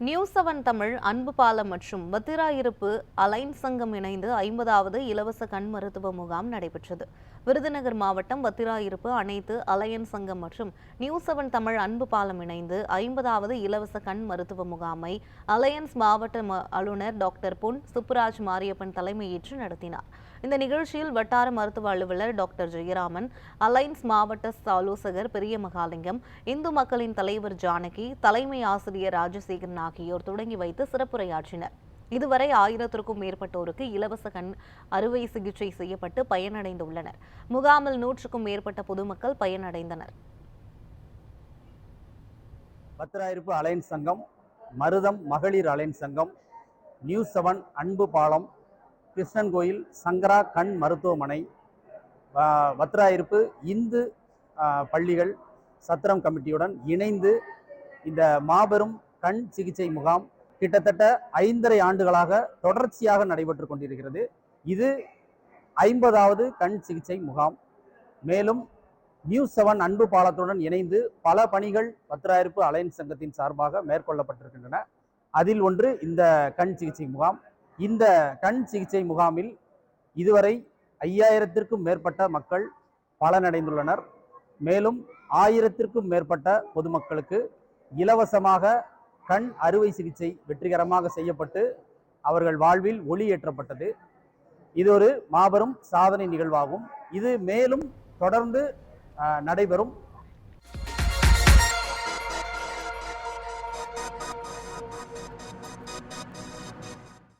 New seven Tamil அன்பு பாலம் மற்றும் பத்திராயிருப்பு அலைன் சங்கம் இணைந்து ஐம்பதாவது இலவச கண் மருத்துவ முகாம் நடைபெற்றது. விருதுநகர் மாவட்டம் பத்திராயிருப்பு அனைத்து அலையன் சங்கம் மற்றும் நியூ செவன் தமிழ் அன்பு பாலம் இணைந்து ஐம்பதாவது இலவச கண் மருத்துவ முகாமை அலையன்ஸ் மாவட்ட ம- ஆளுநர் டாக்டர் பொன் சுப்புராஜ் மாரியப்பன் தலைமையேற்று நடத்தினார். இந்த நிகழ்ச்சியில் வட்டார மருத்துவ அலுவலர் டாக்டர் ஜெயராமன் அலைன்ஸ் மாவட்ட ஆலோசகர் பெரிய மகாலிங்கம் இந்து மக்களின் தலைவர் ஜானகி தலைமை ஆசிரியர் ராஜசேகரன் ஆகியோர் தொடங்கி வைத்து சிறப்புரையாற்றினர். இதுவரை ஆயிரத்திற்கும் மேற்பட்டோருக்கு இலவச கண் அறுவை சிகிச்சை செய்யப்பட்டு பயனடைந்துள்ளனர். முகாமில் நூற்றுக்கும் மேற்பட்ட பொதுமக்கள் பயனடைந்தனர். பத்திராயிருப்பு அலையன்ஸ் சங்கம் மருதம் மகளிர் அலையன்ஸ் சங்கம் நியூ செவன் அன்பு பாலம் கிருஷ்ணன் கோயில் சங்கரா கண் மருத்துவமனை வ- பத்திராயிருப்பு இந்து பள்ளிகள் சத்திரம் கமிட்டியுடன் இணைந்து இந்த மாபெரும் கண் சிகிச்சை முகாம் கிட்டத்தட்ட ஐந்தரை ஆண்டுகளாக தொடர்ச்சியாக நடைபெற்று கொண்டிருக்கிறது. இது ஐம்பதாவது கண் சிகிச்சை முகாம். மேலும் நியூஸ் செவன் அன்பு பாலத்துடன் இணைந்து பல பணிகள் பத்திராயிருப்பு அலையன்ஸ் சங்கத்தின் சார்பாக மேற்கொள்ளப்பட்டிருக்கின்றன. அதில் ஒன்று இந்த கண் சிகிச்சை முகாம். இந்த கண் சிகிச்சை முகாமில் இதுவரை ஐயாயிரத்திற்கும் மேற்பட்ட மக்கள் பலனடைந்துள்ளனர். மேலும் ஆயிரத்திற்கும் மேற்பட்ட பொதுமக்களுக்கு இலவசமாக கண் அறுவை சிகிச்சை வெற்றிகரமாக செய்யப்பட்டு அவர்கள் வாழ்வில் ஒளி ஏற்றப்பட்டது. இது ஒரு மாபெரும் சாதனை நிகழ்வாகும். இது மேலும் தொடர்ந்து நடைபெறும்.